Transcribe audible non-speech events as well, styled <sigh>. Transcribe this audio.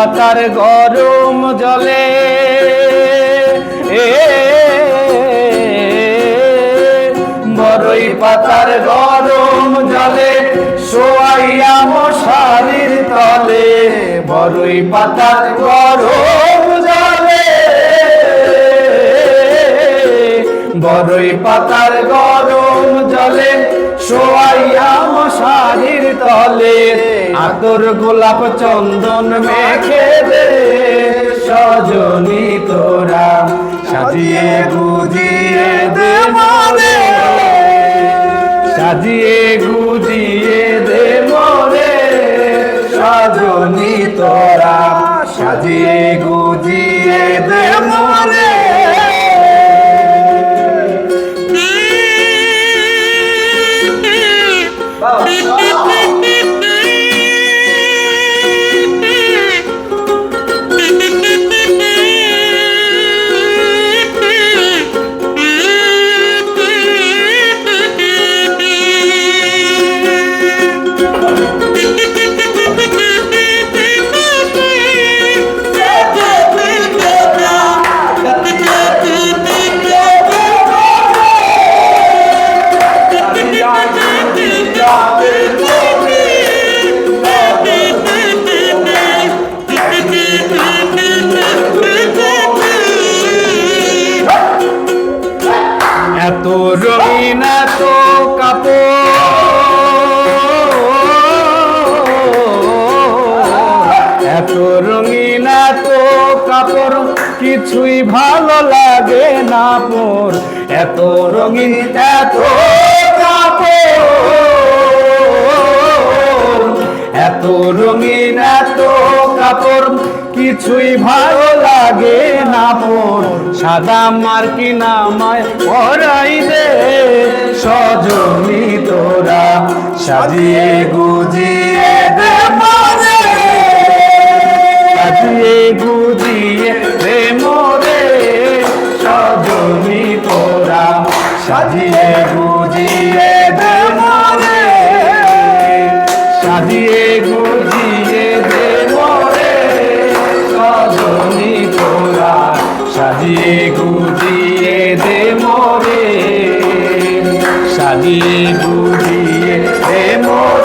পাতার গরম জলে। এ বড়ই পাতার গরম জলে শোয়াইয়া মশারির তলে। বড়ই পাতার গরম জলে বড়ই পাতার গরম জলে তলে আদর গোলাপ চন্দন মেখে দে সজনি তোরা সাজিয়ে গুজিয়ে দে মরে সাজিয়ে গুজিয়ে দে মরে সজনি তোরা সাজিয়ে গুজিয়ে দে মরে এত <laughs> কিছুই ভালো লাগে না পর এত রঙিন, এত এত রঙিন, এত কাপড়, কিছুই ভালো লাগে না পর সাদা মার্কি নামায় পরাই দে, সজনি তোরা সাজিয়ে গুজিয়ে। সাজিয়ে গুজিয়ে দে মরে সাজিয়ে গুজিয়ে দে মরে সজনি তোরা সাজিয়ে গুজিয়ে দে মরে সাজিয়ে গুজিয়ে দে মরে